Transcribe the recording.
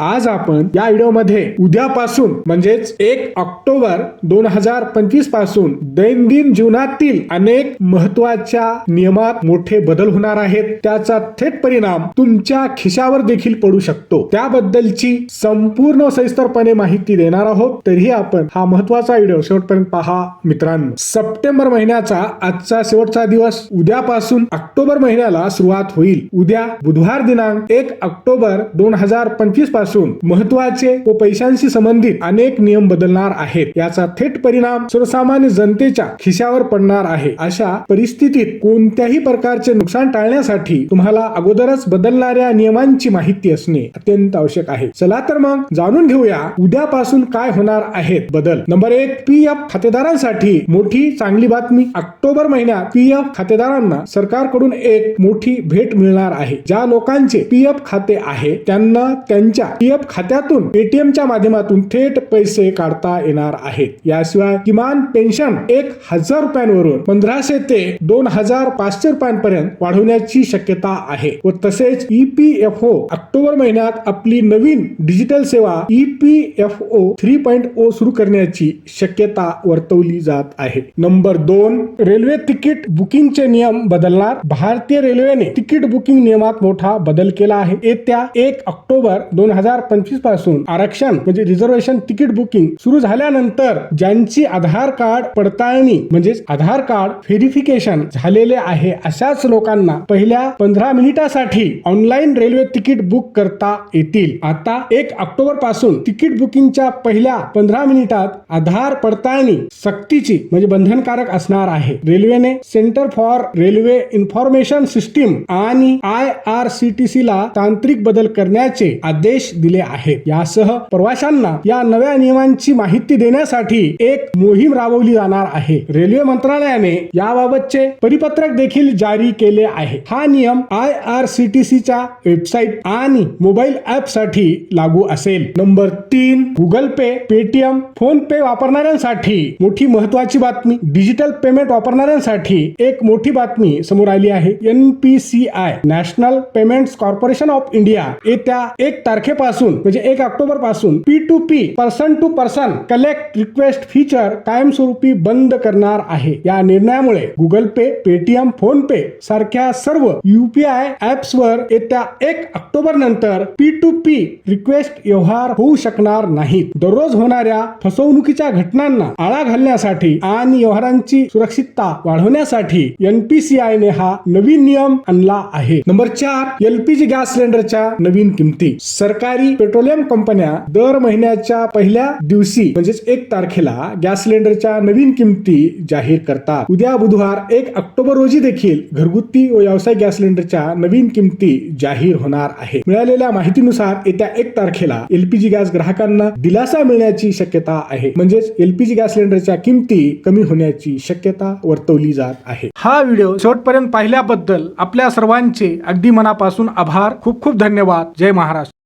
आज आपण या व्हिडिओमध्ये उद्यापासून म्हणजेच एक ऑक्टोबर दोन हजार पंचवीसपासून दैनंदिन जीवनातील अनेक महत्त्वाच्या नियमात मोठे बदल होणार आहेत. त्याचा थेट परिणाम तुमच्या खिशावर देखील पडू शकतो. त्याबद्दलची संपूर्ण सविस्तरपणे माहिती देणार आहोत. तरीही आपण हा महत्त्वाचा व्हिडिओ शेवटपर्यंत पहा. मित्रांनो सप्टेंबर महिन्याचा आजचा शेवटचा दिवस उद्यापासून ऑक्टोबर महिन्याला सुरुवात होईल. उद्या बुधवार दिनांक एक ऑक्टोबर दोन हजार पंचवीसपासून महत्त्वाचे व पैशांशी संबंधित अनेक नियम बदलणार आहेत. याचा थेट परिणाम सर्वसामान्य जनतेच्या खिशावर पडणार आहे. अशा परिस्थितीत कोणत्याही प्रकारचे नुकसान टाळण्यासाठी तुम्हाला अगोदरच बदलणाऱ्या नियमांची माहिती असणे अत्यंत आवश्यक आहे. चला तर मग जाणून घेऊया उद्यापासून काय होणार आहेत बदल. नंबर एक पी एफ खातेदारांसाठी मोठी चांगली बातमी. ऑक्टोबर महिन्यात पी एफ खातेदारांना सरकारकडून एक मोठी भेट मिळणार आहे. ज्या लोकांचे पी एफ खाते आहे त्यांना त्यांच्या पी एफ खात्यातून पेटीएमच्या माध्यमातून थेट पैसे काढता येणार आहेत. याशिवाय किमान पेन्शन एक हजार रुपयांवरून पंधराशे ते दोन हजार पाचशे रुपयांपर्यंत वाढवण्याची शक्यता आहे व तसेच E P F O October महिन्यात आपली नवीन डिजिटल सेवा E P F O three point O सुरू करण्याची शक्यता वर्तवली जात आहे. नंबर दोन रेल्वे तिकीट बुकिंगचे नियम बदलणार. भारतीय रेल्वेने तिकीट बुकिंग नियमात मोठा बदल केला आहे. येत्या एक ऑक्टोबर दोन हजार पंचवीसपासून आरक्षण म्हणजे रिझर्वेशन तिकीट बुकिंग सुरू झाल्यानंतर ज्यांची आधार कार्ड पडताळणी म्हणजेच आधार कार्ड व्हेरिफिकेशन झालेले आहे अशाच लोकांना पहिल्या पंधरा मिनिटासाठी ऑनलाईन रेल्वे तिकीट बुक करता येतील. आता एक ऑक्टोबरपासून तिकीट बुकिंगच्या पहिल्या पंधरा मिनिटात आधार पडताळणी सक्तीची म्हणजे बंधनकारक असणार आहे. रेल्वेने centre for railway information system आणि I R C T C ला तांत्रिक बदल करण्याचे आदेश दिले आहेत. यासह प्रवाशांना या नव्या नियमांची माहिती देण्यासाठी एक मोहीम राबवली जाणार आहे. रेल्वे मंत्रालयाने याबाबतचे परिपत्रक देखील जारी केले आहे. हा नियम I R C T C च्या वेबसाईट आणि मोबाईल ऍपसाठी लागू असेल. नंबर तीन Google Pay Paytm PhonePe वापरणाऱ्यांसाठी मोठी महत्वाची बातमी. डिजिटल पेमेंट वापरणाऱ्यांसाठी एक मोठी बातमी समोर आली आहे. N P C I national payments corporation of India येत्या एक तारखे पासून म्हणजे एक ऑक्टोबरपासून P to P person to person collect request feature कायमस्वरूपी बंद करणार आहे. या निर्णयामुळे Google Pay Paytm PhonePe सारख्या सर्व युपीआय ऍप्स वर येत्या एक ऑक्टोबर नंतर पी टू पी रिक्वेस्ट व्यवहार होऊ शकणार नाहीत. दररोज होणाऱ्या फसवणुकीच्या घटनांना आळा घालण्यासाठी आणि व्यवहारांची सुरक्षितता वाढवण्यासाठी एनपीसीआय ने हा नवीन नियम आणला आहे. नंबर चार एलपीजी गॅस सिलेंडरच्या नवीन किमती. सरकारी पेट्रोलियम कंपन्या दर महिन्याच्या पहिल्या दिवशी म्हणजेच एक तारखेला गॅस सिलेंडरच्या नवीन किमती जाहीर करतात. उद्या बुधवार एक ऑक्टोबर रोजी देखील घरगुती व व्यावसायिक गॅस सिलेंडरच्या नवीन किमती जाहीर होणार आहे. मिळालेल्या माहितीनुसार येत्या एक तारखेला एलपीजी गॅस ग्राहकांना दिलासा मिळण्याची शक्यता आहे. म्हणजेच एलपीजी गॅस सिलेंडरच्या किमती कमी होण्याची शक्यता वर्तवली जात आहे. हा व्हिडिओ शेवटपर्यंत पाहिल्याबद्दल आपल्या सर्वांचे अगदी मनापासून आभार. खूप खूप धन्यवाद. जय महाराष्ट्र.